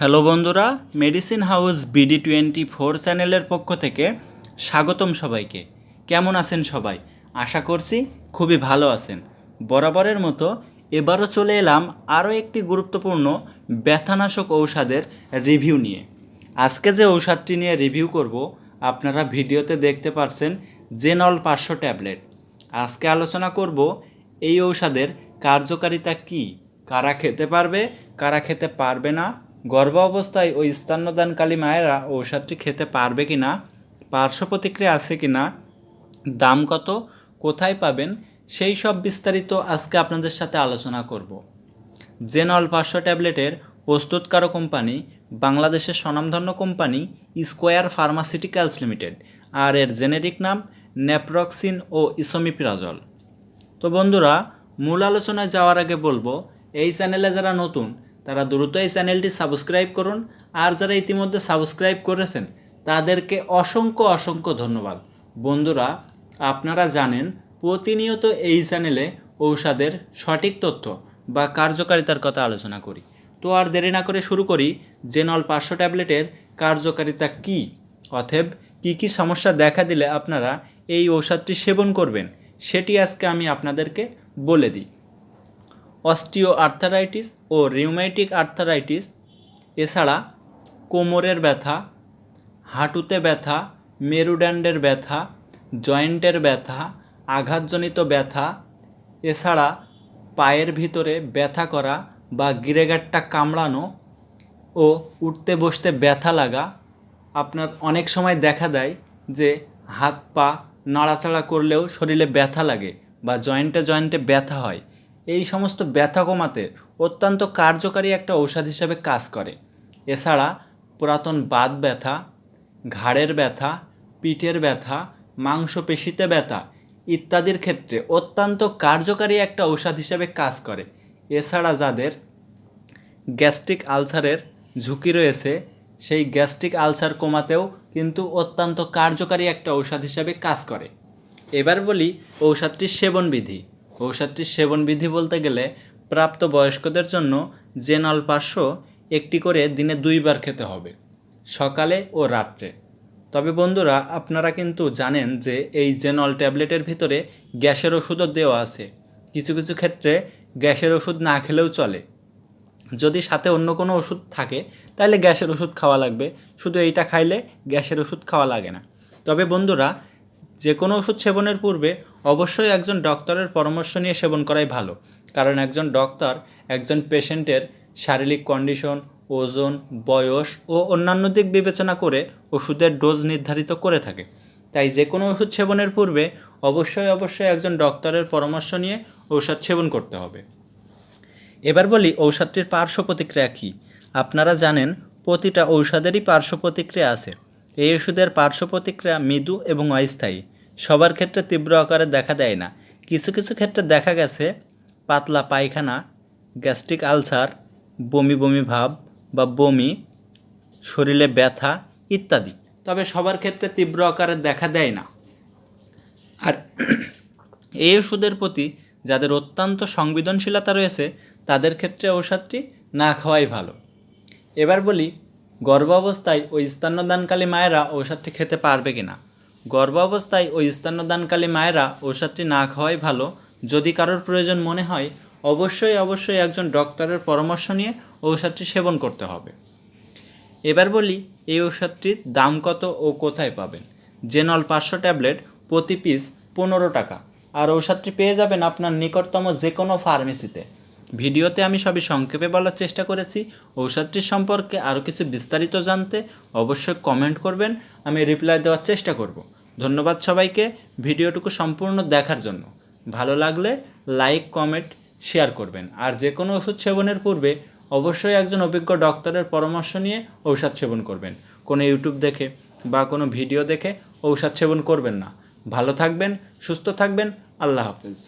Hello বন্ধুরা medicine house BD twenty four চ্যানেলের পক্ষ থেকে স্বাগতম সবাইকে। কেমন আছেন সবাই? আশা করছি খুবই ভালো আছেন। বরাবরের মতো এবারও চলে এলাম আরও একটি গুরুত্বপূর্ণ ব্যথানাশক ঔষধের রিভিউ নিয়ে। আজকে যে ঔষধটি নিয়ে রিভিউ করব, আপনারা ভিডিওতে দেখতে পাচ্ছেন জেনল পাঁচশো ট্যাবলেট। আজকে আলোচনা করব এই ঔষধের কার্যকারিতা কী, কারা খেতে পারবে, কারা খেতে পারবে না গর্ভ অবস্থায় ওই স্তন্যদানকালী মায়েরা ঔষধটি খেতে পারবে কি না, পার্শ্ব প্রতিক্রিয়া আছে কি না, দাম কত, কোথায় পাবেন, সেই সব বিস্তারিত আজকে আপনাদের সাথে আলোচনা করব। জেনল পাঁচশো ট্যাবলেটের প্রস্তুতকারক কোম্পানি, বাংলাদেশের স্বনামধন্য কোম্পানি, স্কোয়ার ফার্মাসিউটিক্যালস লিমিটেড, আর এর জেনেরিক নাম নেপ্রক্সিন ও ইসোমিপ্রাজল। তো বন্ধুরা, মূল আলোচনায় যাওয়ার আগে বলব, এই চ্যানেলে যারা নতুন তারা দ্রুত এই চ্যানেলটি সাবস্ক্রাইব করুন। আর যারা ইতিমধ্যে সাবস্ক্রাইব করেছেন, তাদেরকে অসংখ্য অসংখ্য ধন্যবাদ। বন্ধুরা, আপনারা জানেন, প্রতিনিয়ত এই চ্যানেলে ঔষধের সঠিক তথ্য বা কার্যকারিতার কথা আলোচনা করি। তো আর দেরি না করে শুরু করি, জেনল পাঁচশো ট্যাবলেটের কার্যকারিতা কী? অথব কী কী সমস্যা দেখা দিলে আপনারা এই ঔষধটি সেবন করবেন, সেটি আজকে আমি আপনাদেরকে বলে দিই। অস্টিও আর্থারাইটিস ও রিউমাইটিক আর্থারাইটিস, এছাড়া কোমরের ব্যথা, হাঁটুতে ব্যথা, মেরুদণ্ডের ব্যথা, জয়েন্টের ব্যথা, আঘাতজনিত ব্যথা, এছাড়া পায়ের ভিতরে ব্যথা করা বা গিরেগাটটা কামড়ানো ও উঠতে বসতে ব্যথা লাগা আপনার অনেক সময় দেখা দেয় যে হাত পা নাড়াচাড়া করলেও শরীরে ব্যথা লাগে বা জয়েন্টে জয়েন্টে ব্যথা হয়। এই সমস্ত ব্যথা কমাতে অত্যন্ত কার্যকারী একটা ঔষধ হিসাবে কাজ করে। এছাড়া পুরাতন বাত ব্যথা, ঘাড়ের ব্যথা, পিঠের ব্যথা, মাংসপেশিতে ব্যথা ইত্যাদির ক্ষেত্রে অত্যন্ত কার্যকারী একটা ঔষধ হিসাবে কাজ করে। এছাড়া যাদের গ্যাস্ট্রিক আলসারের ঝুঁকি রয়েছে, সেই গ্যাস্ট্রিক আলসার কমাতেও কিন্তু অত্যন্ত কার্যকারী একটা ঔষধ হিসাবে কাজ করে। এবার বলি ঔষধটির সেবনবিধি। ঔষধটির সেবনবিধি বলতে গেলে প্রাপ্ত বয়স্কদের জন্য জেনল পাঁচশো একটি করে দিনে দুইবার খেতে হবে, সকালে ও রাত্রে। তবে বন্ধুরা, আপনারা কিন্তু জানেন যে এই জেনল ট্যাবলেটের ভিতরে গ্যাসের ওষুধও দেওয়া আছে। কিছু কিছু ক্ষেত্রে গ্যাসের ওষুধ না খেলেও চলে। যদি সাথে অন্য কোনো ওষুধ থাকে, তাহলে গ্যাসের ওষুধ খাওয়া লাগবে। শুধু এইটা খাইলে গ্যাসের ওষুধ খাওয়া লাগে না। তবে বন্ধুরা যে কোনো ওষুধ সেবনের পূর্বে অবশ্যই একজন ডক্টরের পরামর্শ নিয়ে সেবন করাই ভালো। কারণ একজন ডক্টর একজন পেশেন্টের শারীরিক কন্ডিশন, ওজন, বয়স ও অন্যান্য দিক বিবেচনা করে ওষুধের ডোজ নির্ধারিত করে থাকে। তাই যে কোনো ওষুধ সেবনের পূর্বে অবশ্যই অবশ্যই একজন ডক্টরের পরামর্শ নিয়ে ঔষধ সেবন করতে হবে। এবার বলি ঔষধটির পার্শ্ব প্রতিক্রিয়া কী? আপনারা জানেন প্রতিটা ঔষধেরই পার্শ্ব প্রতিক্রিয়া আছে। এই ওষুধের পার্শ্ব প্রতিক্রিয়া মৃদু এবং অস্থায়ী। সবার ক্ষেত্রে তীব্র আকারে দেখা দেয় না। কিছু কিছু ক্ষেত্রে দেখা গেছে, পাতলা পায়খানা, গ্যাস্ট্রিক আলসার, বমি বমি ভাব বা বমি, শরীরে ব্যথা ইত্যাদি। তবে সবার ক্ষেত্রে তীব্র আকারে দেখা দেয় না। আর এই ওষুধের প্রতি যাদের অত্যন্ত সংবেদনশীলতা রয়েছে, তাদের ক্ষেত্রে ঔষধটি না খাওয়াই ভালো। এবার বলি গর্ভ অবস্থায় ওই স্তন্যদানকালী মায়েরা ঔষধটি খেতে পারবে কি না গর্ভ ওই স্তন্যদানকালী মায়েরা ঔষধটি না খাওয়াই ভালো। যদি কারোর প্রয়োজন মনে হয়, অবশ্যই অবশ্যই একজন ডক্টরের পরামর্শ নিয়ে ঔষধটি সেবন করতে হবে। এবার বলি, এই ঔষধটির দাম কত ও কোথায় পাবেন? জেনল পাঁচশো ট্যাবলেট প্রতি পিস পনেরো টাকা। আর ঔষধটি পেয়ে যাবেন আপনার নিকটতম যে কোনো ফার্মেসিতে। ভিডিওতে আমি সবই সংক্ষেপে বলার চেষ্টা করেছি। ঔষধটির সম্পর্কে আরও কিছু বিস্তারিত জানতে অবশ্যই কমেন্ট করবেন, আমি রিপ্লাই দেওয়ার চেষ্টা করব। ধন্যবাদ সবাইকে ভিডিওটুকু সম্পূর্ণ দেখার জন্য। ভালো লাগলে লাইক, কমেন্ট, শেয়ার করবেন। আর যে কোনো ওষুধ সেবনের পূর্বে অবশ্যই একজন অভিজ্ঞ ডক্টরের পরামর্শ নিয়ে ঔষধ সেবন করবেন। কোনো ইউটিউব দেখে বা কোনো ভিডিও দেখে ঔষধ সেবন করবেন না। ভালো থাকবেন, সুস্থ থাকবেন, আল্লাহ হাফেজ।